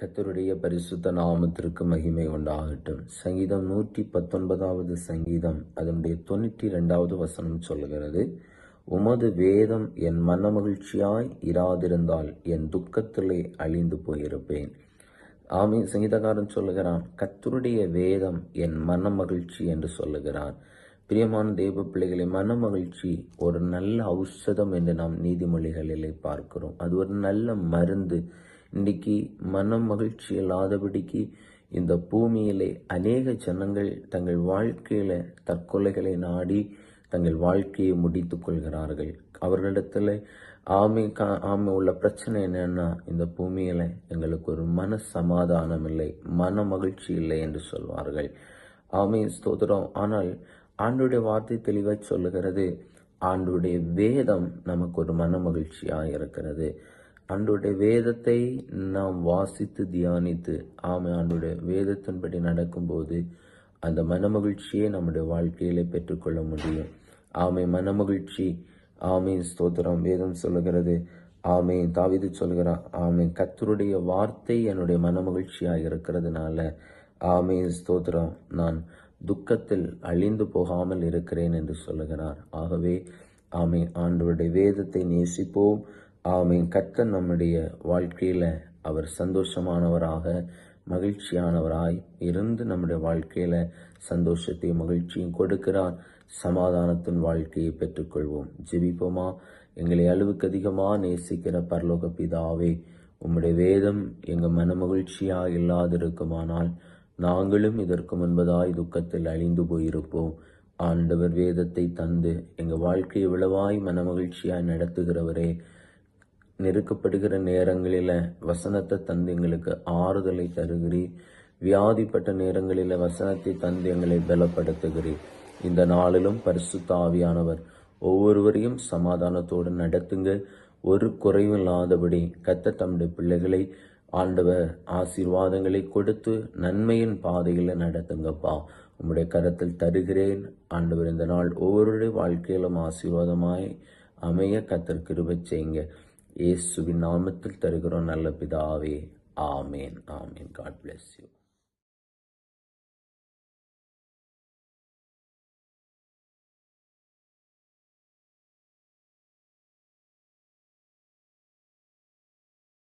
கத்தருடைய பரிசுத்த நாமத்திற்கு மகிமை உண்டாகட்டும். சங்கீதம் நூற்றி பத்தொன்பதாவது சங்கீதம் அதனுடைய தொண்ணூற்றி ரெண்டாவது வசனம் சொல்லுகிறது உமது வேதம் என் மன மகிழ்ச்சியாய் இராதிருந்தால் என் துக்கத்திலே அழிந்து போயிருப்பேன். ஆமீ சங்கீதக்காரன் சொல்லுகிறான் கத்தருடைய வேதம் என் மன மகிழ்ச்சி என்று சொல்லுகிறான் பிரியமான தெய்வ பிள்ளைகளை மன மகிழ்ச்சி ஒரு நல்ல ஔஷதம் என்று நாம் நீதிமொழிகளிலே பார்க்கிறோம். அது ஒரு நல்ல மருந்து இன்றைக்கி மனம் மகிழ்ச்சி இல்லாதபடிக்கு இந்த பூமியிலே அநேக ஜனங்கள் தங்கள் வாழ்க்கையில தற்கொலைகளை நாடி தங்கள் வாழ்க்கையை முடித்து கொள்கிறார்கள். அவர்களிடத்துல ஆமை கா ஆமை உள்ள பிரச்சனை என்னன்னா இந்த பூமியில எங்களுக்கு ஒரு மன சமாதானம் இல்லை மன மகிழ்ச்சி இல்லை என்று சொல்வார்கள். ஆமை ஸ்தோத்திரம். ஆனால் ஆண்டுடைய வார்த்தை தெளிவாக சொல்லுகிறது ஆண்டுடைய வேதம் நமக்கு ஒரு மன மகிழ்ச்சியாக இருக்கிறது. ஆண்டுடைய வேதத்தை நாம் வாசித்து தியானித்து ஆமை ஆண்டுடைய வேதத்தின்படி நடக்கும்போது அந்த மனமகிழ்ச்சியை நம்முடைய வாழ்க்கையில பெற்றுக்கொள்ள முடியும். ஆமை மனமகிழ்ச்சி. ஆமை ஸ்தோத்திரம். வேதம் சொல்லுகிறது ஆமை தாவிது சொல்கிறான் ஆமை கத்தருடைய வார்த்தை என்னுடைய மனமகிழ்ச்சியாக இருக்கிறதுனால ஆமை ஸ்தோத்திரம். நான் துக்கத்தில் அழிந்து போகாமல் இருக்கிறேன் என்று சொல்லுகிறார். ஆகவே ஆமை ஆண்டவருடைய வேதத்தை நேசிப்போம். ஆமீன். கர்த்தர் நம்முடைய வாழ்க்கையில் அவர் சந்தோஷமானவராக மகிழ்ச்சியானவராய் இருந்து நம்முடைய வாழ்க்கையில் சந்தோஷத்தையும் மகிழ்ச்சியும் கொடுக்கிறார். சமாதானத்தின் வாழ்க்கையை பெற்றுக்கொள்வோம். ஜெபிப்போமா? எங்களை அளவுக்கு அதிகமாக நேசிக்கிற பரலோக பிதாவே உம்முடைய வேதம் எங்கள் மன மகிழ்ச்சியாக இல்லாதிருக்குமானால் நாங்களும் இதற்கு முன்பதாய் துக்கத்தில் அழிந்து போயிருப்போம். ஆண்டவர் வேதத்தை தந்து எங்கள் வாழ்க்கையை விளவாய் மன மகிழ்ச்சியாய் நடத்துகிறவரே நெருக்கப்படுகிற நேரங்களில் வசனத்தை தந்து எங்களுக்கு ஆறுதலை தருகிறீர். வியாதிப்பட்ட நேரங்களில் வசனத்தை தந்து எங்களை பலப்படுத்துகிறீர். இந்த நாளிலும் பரிசுத்த ஆவியானவர் ஒவ்வொருவரையும் சமாதானத்தோடு நடத்துங்க. ஒரு குறைவும் இல்லாதபடி கத்த தம்முடைய பிள்ளைகளை ஆண்டவர் ஆசீர்வாதங்களை கொடுத்து நன்மையின் பாதையில் நடத்துங்கப்பா. உம்முடைய கரத்தில் தருகிறேன். ஆண்டவர் இந்த நாள் ஒவ்வொருடைய வாழ்க்கையிலும் ஆசீர்வாதமாய் அமைய கத்தர் செய்யுங்க. இயேசுவின் நாமத்தில் தருகிறோம் நல்ல பிதாவே. ஆமேன். ஆமேன். God bless you